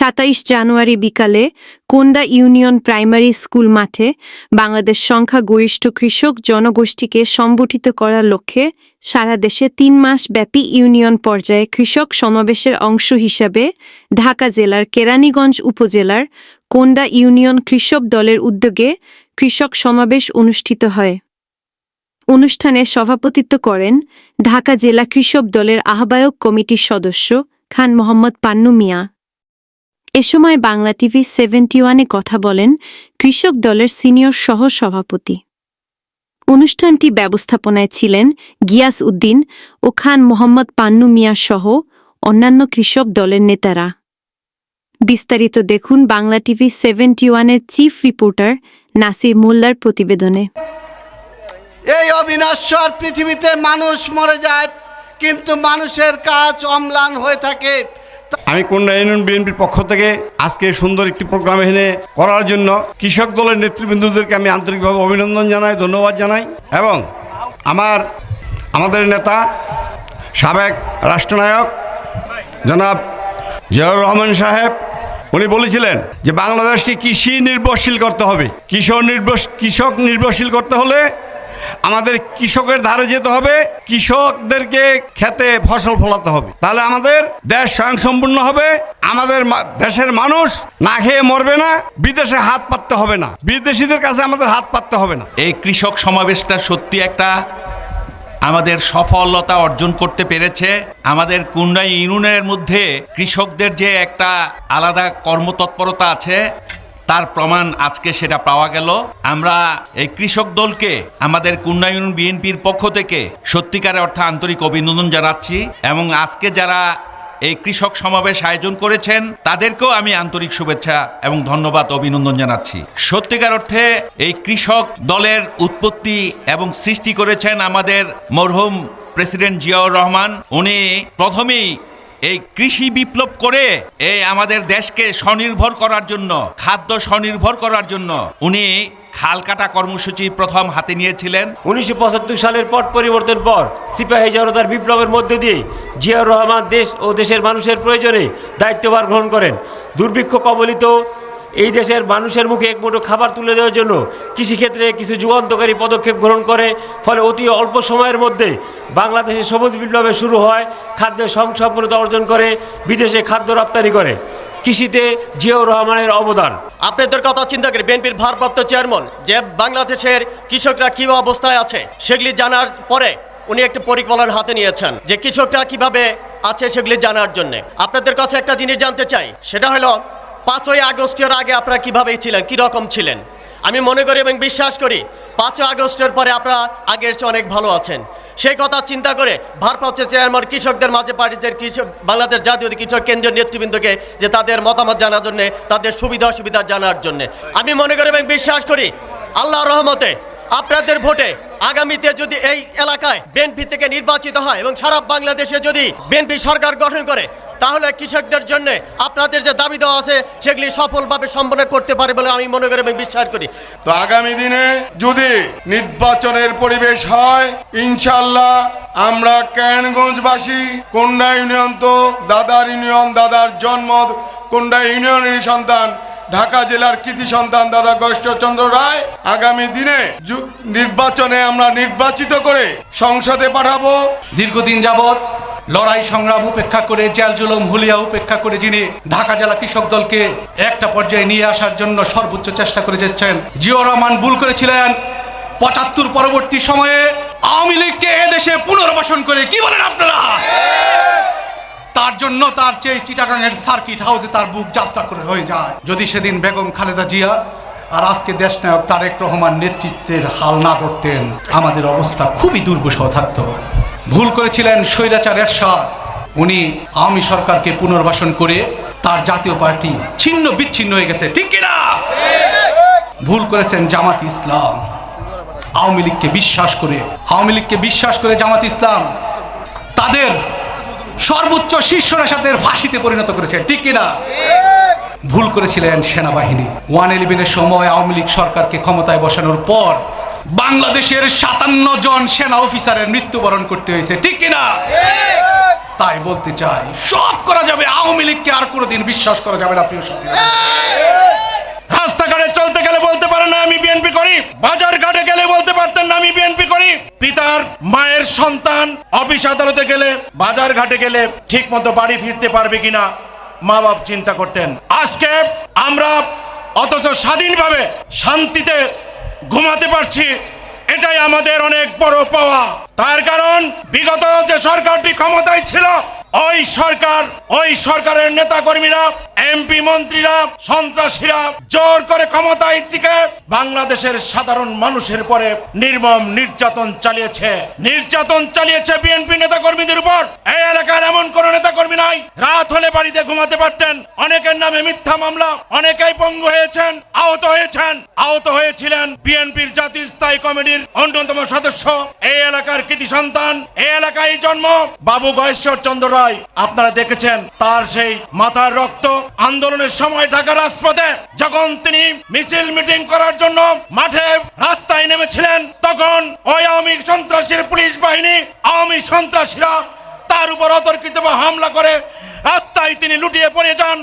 সাতাইশ জানুয়ারি বিকালে কোন্দা union primary school মাঠে বাংলাদেশ সংখ্যাগরিষ্ঠ কৃষক জনগোষ্ঠীকে সংগঠিত করার লক্ষ্যে সারা দেশে তিন মাস ব্যাপী ইউনিয়ন পর্যায়ে কৃষক সমাবেশের অংশ হিসাবে ঢাকা জেলার কেরানীগঞ্জ উপজেলার কোন্দা ইউনিয়ন কৃষক দলের উদ্যোগে কৃষক সমাবেশ অনুষ্ঠিত হয়। অনুষ্ঠানে সভাপতিত্ব করেন ঢাকা জেলা কৃষক দলের আহ্বায়ক কমিটির সদস্য খান মোহাম্মদ পান্নু মিয়া। এ সময় বাংলা টিভি সেভেন্টি ওয়ানে কথা বলেন কৃষক দলের সিনিয়র সহ সভাপতি অনুষ্ঠানটি ব্যবস্থাপনায় ছিলেন গিয়াস উদ্দিন ও খান মোহাম্মদ পান্নু মিয়া সহ অন্যান্য কৃষক দলের নেতারা। বিস্তারিত দেখুন বাংলা টিভি সেভেন্টি ওয়ানের চিফ রিপোর্টার নাসির মোল্লার প্রতিবেদনে। এই অবিনশ্বর পৃথিবীতে মানুষ মরে যায়, কিন্তু মানুষের কাজ অম্লান হয়ে থাকে। আমি কন্যা ইউনিয়ন বিএনপির পক্ষ থেকে আজকে সুন্দর একটি প্রোগ্রাম এখানে করার জন্য কৃষক দলের নেতৃবৃন্দদেরকে আমি আন্তরিকভাবে অভিনন্দন জানাই, ধন্যবাদ জানাই এবং আমার, আমাদের নেতা, সাবেক রাষ্ট্রনায়ক জনাব জিয়াউর রহমান সাহেব, উনি বলেছিলেন যে বাংলাদেশকে কৃষি নির্ভরশীল করতে হবে। কৃষক নির্ভর কৃষক নির্ভরশীল করতে হলে আমাদের কৃষকের ধারে যেতে হবে, কৃষকদেরকে খেতে ফসল ফলাতে হবে। তাহলে আমাদের দেশ স্বয়ংসম্পূর্ণ হবে, আমাদের দেশের মানুষ না খেয়ে মরবে না, বিদেশে হাত পাততে হবে না, বিদেশিদের কাছে আমাদের হাত পাততে হবে না। এই কৃষক সমাবেশটা সত্যি একটা আমাদের সফলতা অর্জন করতে পেরেছে। আমাদের কুন্ডা ইউনিয়নের মধ্যে কৃষকদের যে একটা আলাদা কর্মতৎপরতা আছে তার প্রমাণ আজকে সেটা পাওয়া গেল। আমরা এই কৃষক দলকে, আমাদের কুন্ডা ইউনিয়ন বিএনপির পক্ষ থেকে সত্যিকারের অর্থে আন্তরিক অভিনন্দন জানাচ্ছি এবং আজকে যারা এই কৃষক সমাবেশ আয়োজন করেছেন, তাদেরকেও আমি আন্তরিক শুভেচ্ছা এবং ধন্যবাদ, অভিনন্দন জানাচ্ছি। সত্যিকার অর্থে এই কৃষক দলের উৎপত্তি এবং সৃষ্টি করেছেন আমাদের মরহুম প্রেসিডেন্ট জিয়াউর রহমান। উনি প্রথমেই এই কৃষি বিপ্লব করে এই আমাদের দেশকে স্বনির্ভর করার জন্য, খাদ্য স্বনির্ভর করার জন্য উনি খাল কাটা কর্মসূচি প্রথম হাতে নিয়েছিলেন। উনিশশো পঁচাত্তর সালের পট পরিবর্তন পর সিপাহী জনতার বিপ্লবের মধ্যে দিয়ে জিয়াউর রহমান দেশ ও দেশের মানুষের প্রয়োজনে দায়িত্বভার গ্রহণ করেন। দুর্ভিক্ষ কবলিত এই দেশের মানুষের মুখে এক মুঠো খাবার তুলে দেওয়ার জন্য কৃষিক্ষেত্রে কিছু যুগান্তকারী পদক্ষেপ গ্রহণ করে, ফলে অতি অল্প সময়ের মধ্যে বাংলাদেশে সবুজ বিপ্লবে শুরু হয় খাদ্যের সংসম্পন্নতা অর্জন করে, বিদেশে খাদ্য রপ্তানি করে। কৃষিতে জিয়াউর রহমানের অবদান। আপনাদের কথা চিন্তা করে বিএনপির ভারপ্রাপ্ত চেয়ারম্যান যে বাংলাদেশের কৃষকরা কী অবস্থায় আছে সেগুলি জানার পরে উনি একটা পরিকল্পনা হাতে নিয়েছেন যে কৃষকরা কীভাবে আছে সেগুলি জানার জন্য। আপনাদের কাছে একটা জিনিস জানতে চাই, সেটা হলো পাঁচই আগস্টের আগে আপনারা কীভাবে ছিলেন? কি রকম ছিলেন? আমি মনে করি এবং বিশ্বাস করি, পাঁচই আগস্টের পরে আপনারা আগের চেয়ে অনেক ভালো আছেন। সেই কথা চিন্তা করে ভারপ্রাপ্ত চেয়ারম্যান কৃষকদের মাঝে পাঠিয়েছেন কৃষক, বাংলাদেশ জাতীয় কৃষক কেন্দ্রীয় নেতৃবৃন্দকে যে তাদের মতামত জানার জন্যে, তাদের সুবিধা অসুবিধা জানার জন্যে। আমি মনে করি এবং বিশ্বাস করি আল্লাহ রহমতে আপনাদের ভোটে আগামীতে যদি এই এলাকায় বিএনপি থেকে নির্বাচিত হয় এবং সারা বাংলাদেশে যদি বিএনপি সরকার গঠন করে, তাহলে কৃষকদের জন্য আপনাদের যে দাবি দেওয়া আছে, সেগুলি সফলভাবে সম্পন্ন করতে পারে বলে আমি মনে করি এবং বিশ্বাস করি। তো আগামী দিনে যদি নির্বাচনের পরিবেশ হয় ইনশাল্লাহ আমরা ক্যানগঞ্জবাসী কোন্ডা ইউনিয়ন তো দাদার ইউনিয়ন, দাদার জন্ম, কোন্ডা ইউনিয়নের সন্তান ঢাকা জেলার কৃতি সন্তান দাদা গষ্টচন্দ্র রায় আগামী দিনে নির্বাচনে আমরা নির্বাচিত করে সংসদে পাঠাবো। দীর্ঘদিন যাবৎ লড়াই সংগ্রাম উপেক্ষা করে, জেল জুলুম, হুলিয়া উপেক্ষা করে যিনি ঢাকা জেলা কৃষক দলকে একটা পর্যায়ে নিয়ে আসার জন্য সর্বোচ্চ চেষ্টা করে যাচ্ছেন জিও রহমান ভুল করেছিলেন। পঁচাত্তর পরবর্তী সময়ে আওয়ামী লীগকে এদেশে পুনর্বাসন করে কি বলেন আপনারা? তার জন্য তার চেয়ে চিটাগাংয়ের সার্কিট হাউসে তার বুক যাত্রা করে হয়ে যায়। যদি সেদিন বেগম খালেদা জিয়া আর আজকে দেশনায়ক তারেক রহমান নেতৃত্বের হাল না ধরতেন, আমাদের অবস্থা খুবই দুর্বিষহ থাকতো। ভুল করেছিলেন স্বৈরাচার এরশাদ। উনি আওয়ামী সরকারকে পুনর্বাসন করে তার জাতীয় পার্টি ছিন্ন বিচ্ছিন্ন হয়ে গেছে। ঠিক কিনা? ভুল করেছেন জামাত ইসলাম। আওয়ামী লীগকে বিশ্বাস করে, আওয়ামী লীগকে বিশ্বাস করে জামাত ইসলাম। তাদের সর্বোচ্চ শীর্ষ নেশাদের ফাঁসিতে পরিণত করেছে ঠিক কিনা? ভুল করেছিলেন সেনাবাহিনী। ওয়ান ইলেভেনের সময় আওয়ামী লীগ সরকারকে ক্ষমতায় বসানোর পর বাংলাদেশের সাতান্ন জন সেনা অফিসারের মৃত্যুবরণ করতে হয়েছে, ঠিক কিনা? তাই বলতে চাই, সব করা যাবে, আওয়ামী লীগকে আর কোনোদিন বিশ্বাস করা যাবে না, প্রিয় সাথী রাস্তাঘাটে চলতে গেলে বলতে পারেন না, আমি বিএনপি করি। বাজার ঘাটে গেলে বলতে পারতেন না, আমি বিএনপি করি। পিতার, মায়ের সন্তান অফিস আদালতে গেলে, বাজার ঘাটে গেলে ঠিক মতো বাড়ি ফিরতে পারবে কিনা, মা বাপ চিন্তা করতেন। আজকে আমরা অথচ স্বাধীনভাবে শান্তিতে ঘুমাতে পারছি, এটাই আমাদের অনেক বড় পাওয়া। তার কারণ, বিগত যে সরকারটি ক্ষমতায় ছিল ওই সরকার, ওই সরকারের নেতা কর্মীরা এমপি মন্ত্রীরা, সন্ত্রাসীরা জোর করে ক্ষমতায় টিকে। বাংলাদেশের সাধারণ মানুষের পরে নির্মম নির্যাতন চালিয়েছে। নির্যাতন চালিয়েছে বিএনপি নেতা কর্মীদের উপর। এই এলাকার এমন কোন নেতা কর্মী নাই। রাত হলে বাড়িতে ঘুমাতে পারতেন। অনেকের নামে মিথ্যা মামলা। অনেকেই পঙ্গু হয়েছেন, আহত হয়েছেন। আহত হয়েছিলেন বিএনপির জাতীয় স্থায়ী কমিটির অন্যতম সদস্য। এই এলাকার কৃতি সন্তান। এই এলাকায় জন্ম। বাবু গয়েশ্বর চন্দ্র রায় আপনারা দেখেছেন তার সেই মাথার রক্ত আন্দোলনের সময় ঢাকা রাজপথে যখন তিনি মিছিল মিটিং করার জন্য মাঠে রাস্তায় নেমেছিলেন, তখন ওই আওয়ামী সন্ত্রাসীর পুলিশ বাহিনী, আওয়ামী সন্ত্রাসীরা তার উপর অতর্কিত হামলা করে রাস্তায় তিনি লুটিয়ে পড়ে যান।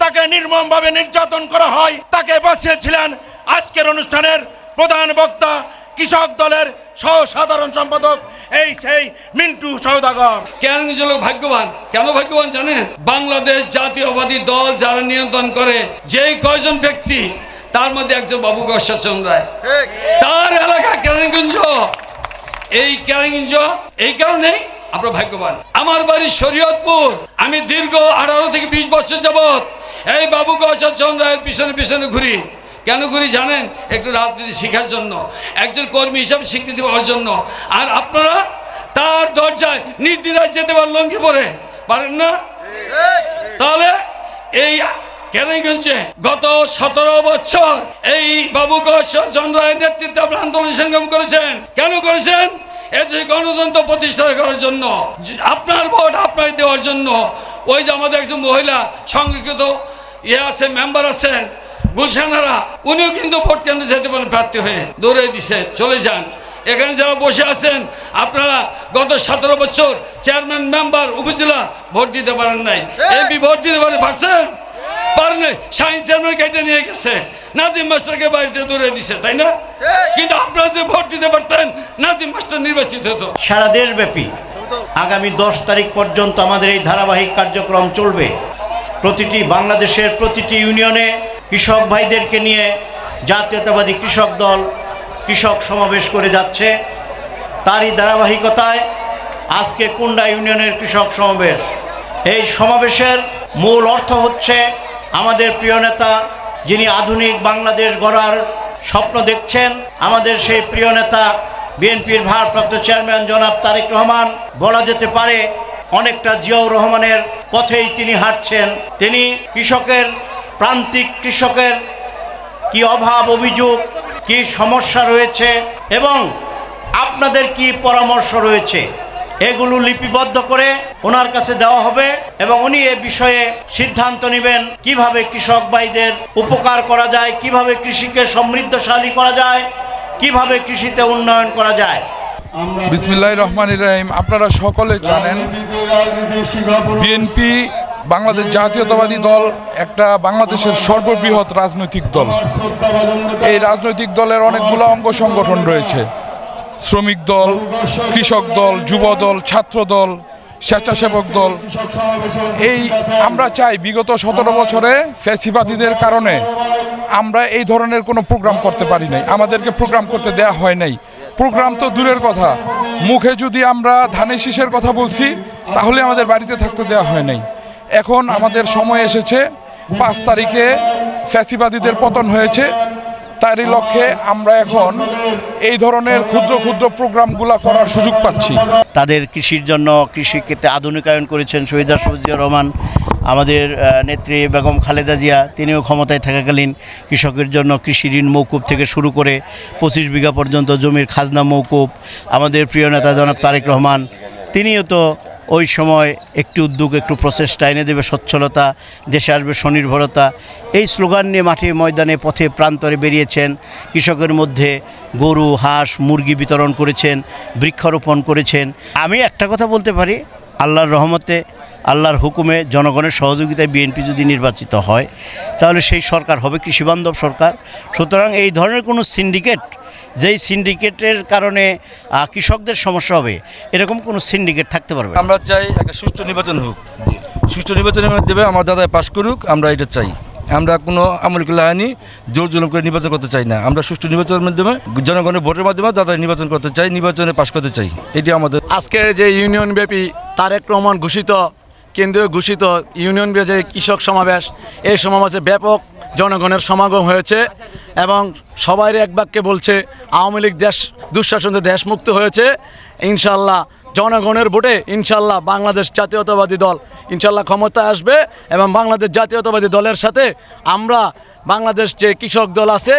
তাকে নির্মমভাবে নির্যাতন করা হয়, তাকে বাঁচিয়েছিলেন আজকের অনুষ্ঠানের প্রধান বক্তা কৃষক দলের সহ সাধারণ সম্পাদক এই সেই মিন্টু সৌদাগর। কেন ছিল ভাগ্যবান? কেন ভাগ্যবান জানেন? বাংলাদেশ জাতীয়বাদী দল যারা নিয়ন্ত্রণ করে যেই কয়জন ব্যক্তি তার মধ্যে একজন বাবু গসাচন্দ্র রায়। তার এলাকা কেরানীগঞ্জ। এই কেরানীগঞ্জ এই কারণেই আমরা ভাগ্যবান। আমার বাড়ি শরীয়তপুর। আমি দীর্ঘ আঠারো থেকে বিশ বছর যাবৎ এই বাবু গসাচন্দ্র রায়ের পিছনে পিছনে ঘুরি। কেন করি জানেন? একটু রাজনীতি শেখার জন্য, একজন কর্মী হিসাবে স্বীকৃতি পাওয়ার জন্য। আর আপনারা তার দরজায় নির্দ্বিধায় যেতে পারেন লঙ্ঘি পরে। পারেন না? তাহলে এই কেরানীগঞ্জে গত সতেরো বছর এই বাবু চন্দ্রায়ের নেতৃত্বে আপনার আন্দোলন সংগ্রাম করেছেন। কেন করেছেন? এদেশে গণতন্ত্র প্রতিষ্ঠা করার জন্য, আপনার ভোট আপনার দেওয়ার জন্য। ওই যে আমাদের একজন মহিলা সংরক্ষিত ইয়ে আছে, মেম্বার আছেন গুলশানারা উনিও কিন্তু ভোট কেন্দ্রে যেতে পারেন প্রার্থী হয়ে। দৌড়ে দিছে চলে যান। এখানে যারা বসে আছেন আপনারা গত সতেরো বছর চেয়ারম্যান মেম্বার উপজেলা ভোট দিতে পারেন নাই। এমপি ভোট দিতে পারেন পারছেন? পারেন নাই। সায়েন্স চেয়ারম্যান কেটে নিয়ে গেছে। নাজিম মাস্টারকে বাড়িতে দিছে তাই না? কিন্তু আপনারা যদি ভোট দিতে পারতেন নাজিম মাস্টার নির্বাচিত হতো। সারা দেশব্যাপী আগামী দশ তারিখ পর্যন্ত আমাদের এই ধারাবাহিক কার্যক্রম চলবে। প্রতিটি বাংলাদেশের প্রতিটি ইউনিয়নে কৃষক ভাইদেরকে নিয়ে জাতীয়তাবাদী কৃষক দল, কৃষক সমাবেশ করে যাচ্ছে। তারই ধারাবাহিকতায় আজকে কুন্ডা ইউনিয়নের কৃষক সমাবেশ। এই সমাবেশের মূল অর্থ হচ্ছে আমাদের প্রিয় নেতা যিনি আধুনিক বাংলাদেশ গড়ার স্বপ্ন দেখছেন, আমাদের সেই প্রিয় নেতা বিএনপির ভারপ্রাপ্ত চেয়ারম্যান জনাব তারেক রহমান। বলা যেতে পারে অনেকটা জিয়াউর রহমানের পথেই তিনি হাঁটছেন। তিনি কৃষকের প্রান্তিক কৃষকের কি অভাব অভিযোগ কি সমস্যা রয়েছে এবং আপনাদের কি পরামর্শ রয়েছে? এগুলো লিপিবদ্ধ করে ওনার কাছে দেওয়া হবে এবং উনি এ বিষয়ে সিদ্ধান্ত নেবেন কীভাবে কৃষক ভাইদের উপকার করা যায় কীভাবে কৃষিকে সমৃদ্ধশালী করা যায় কীভাবে কৃষিতে উন্নয়ন করা যায়। বিসমিল্লাহ রহমান ইরাহিম আপনারা সকলে জানেন বিএনপি বাংলাদেশ জাতীয়তাবাদী দল, একটা বাংলাদেশের সর্ববৃহৎ রাজনৈতিক দল। এই রাজনৈতিক দলের অনেকগুলো অঙ্গ সংগঠন রয়েছে। শ্রমিক দল, কৃষক দল, যুব দল, ছাত্র দল, স্বেচ্ছাসেবক দল। এই আমরা চাই বিগত সতেরো বছরে ফ্যাসিবাদীদের কারণে আমরা এই ধরনের কোনো প্রোগ্রাম করতে পারি নাই। আমাদেরকে প্রোগ্রাম করতে দেয়া হয় নাই। প্রোগ্রাম তো দূরের কথা। মুখে যদি আমরা ধানের শীষের কথা বলছি, তাহলে আমাদের বাড়িতে থাকতে দেওয়া হয় নাই। এখন আমাদের সময় এসেছে। পাঁচ তারিখে ফ্যাসিবাদীদের পতন হয়েছে। তারই লক্ষ্যে আমরা এখন এই ধরনের ক্ষুদ্র ক্ষুদ্র প্রোগ্রামগুলো করার সুযোগ পাচ্ছি। তাদের কৃষির জন্য কৃষিক্ষেত্রে আধুনিকায়ন করেছেন শহীদ রাষ্ট্রপতিজিয়া রহমান, আমাদের নেত্রী বেগম খালেদা জিয়া, তিনিও ক্ষমতায় থাকাকালীন কৃষকের জন্য কৃষি ঋণ মৌকুব থেকে শুরু করে পঁচিশ বিঘা পর্যন্ত জমির খাজনা মৌকুব, আমাদের প্রিয় নেতা জনাব তারেক রহমান, তিনিও তো ওই সময় একটু উদ্যোগ, একটু প্রচেষ্টা এনে দেবে সচ্ছলতা, দেশে আসবে স্বনির্ভরতা। এই স্লোগান নিয়ে মাঠে ময়দানে পথে প্রান্তরে বেরিয়েছেন। কৃষকের মধ্যে গরু, হাঁস, মুরগি বিতরণ করেছেন, বৃক্ষরোপণ করেছেন। আমি একটা কথা বলতে পারি, আল্লাহর রহমতে, আল্লাহর হুকুমে জনগণের সহযোগিতায় বিএনপি যদি নির্বাচিত হয়, তাহলে সেই সরকার হবে কৃষিবান্ধব সরকার। সুতরাং এই ধরনের কোনো সিন্ডিকেট যেই সিন্ডিকেটের কারণে কৃষকদের সমস্যা হবে এরকম কোনো সিন্ডিকেট থাকতে পারবে আমরা চাই একটা সুষ্ঠু নির্বাচন হোক। সুষ্ঠু নির্বাচনের মাধ্যমে আমার দাদায় পাশ করুক আমরা এটা চাই। আমরা কোনো আমল লাহানি জোর জুলুম করে নির্বাচন করতে চাই না। আমরা সুষ্ঠু নির্বাচনের মাধ্যমে জনগণের ভোটের মাধ্যমে দাদা নির্বাচন করতে চাই নির্বাচনে পাশ করতে চাই। এটি আমাদের আজকের যে ইউনিয়ন ব্যাপী তারেক রহমান ঘোষিত কেন্দ্রীয় ঘোষিত ইউনিয়ন যে কৃষক সমাবেশ, এই সমাবেশে ব্যাপক জনগণের সমাগম হয়েছে এবং সবাই এক বাক্যে বলছে, আওয়ামী লীগ দেশ, দুঃশাসন দেশ মুক্ত হয়েছে, ইনশাল্লাহ জনগণের ভোটে ইনশাল্লাহ বাংলাদেশ জাতীয়তাবাদী দল ইনশাল্লাহ ক্ষমতা আসবে এবং বাংলাদেশ জাতীয়তাবাদী দলের সাথে আমরা বাংলাদেশ যে কৃষক দল আছে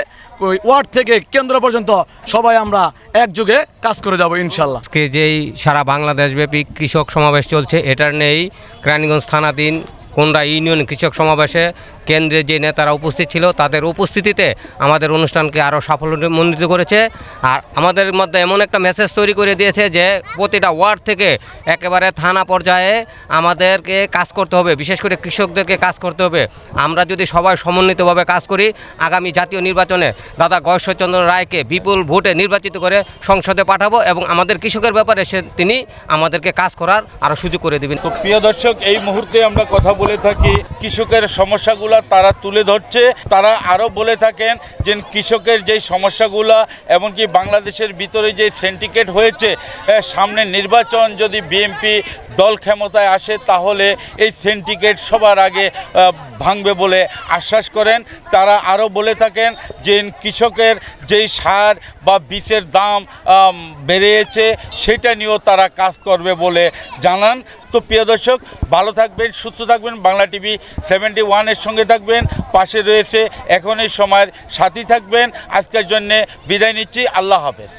ওই ওয়ার্ড থেকে কেন্দ্র পর্যন্ত সবাই আমরা একযোগে কাজ করে যাব, ইনশাল্লাহ। আজকে যেই সারা বাংলাদেশব্যাপী কৃষক সমাবেশ চলছে, এটার নেই, কেরানীগঞ্জ থানাধীন কোনরা ইউনিয়ন কৃষক সমাবেশে কেন্দ্রের যে নেতারা উপস্থিত ছিল তাদের উপস্থিতিতে আমাদের অনুষ্ঠানকে আরও সাফল্যমণ্ডিত করেছে। আর আমাদের মধ্যে এমন একটা মেসেজ তৈরি করে দিয়েছে যে প্রতিটা ওয়ার্ড থেকে একেবারে থানা পর্যায়ে আমাদেরকে কাজ করতে হবে, বিশেষ করে কৃষকদেরকে কাজ করতে হবে। আমরা যদি সবাই সমন্বিতভাবে কাজ করি, আগামী জাতীয় নির্বাচনে দাদা গয়েশ্বরচন্দ্র রায়কে বিপুল ভোটে নির্বাচিত করে সংসদে পাঠাবো এবং আমাদের কৃষকের ব্যাপারে সে তিনি আমাদেরকে কাজ করার আরও সুযোগ করে দেবেন। তো প্রিয় দর্শক, এই মুহূর্তে আমরা কথা বলে থাকি, কৃষকের সমস্যাগুলো তারা তুলে ধরছে। তারা আরও বলে থাকেন যে কৃষকের যেই সমস্যাগুলো, এমনকি বাংলাদেশের ভিতরে যে সেন্টিকেট হয়েছে সামনে নির্বাচন যদি বিএনপি দল ক্ষমতায় আসে, তাহলে এই সেন্টিকেট সবার আগে ভাঙবে বলে আশ্বাস করেন। তারা আরও বলে থাকেন যে কৃষকের যেই সার বা বীজের দাম বেড়েছে, সেটা নিয়েও তারা কাজ করবে বলে জানান। তো প্রিয় দর্শক, ভালো থাকবেন, সুস্থ থাকবেন। বাংলা টিভি সেভেন্টি ওয়ানের সঙ্গে থাকবেন, পাশে রয়েছে এখন এই সময়ের সাথী থাকবেন। আজকের জন্যে বিদায় নিচ্ছি, আল্লাহ হাফেজ।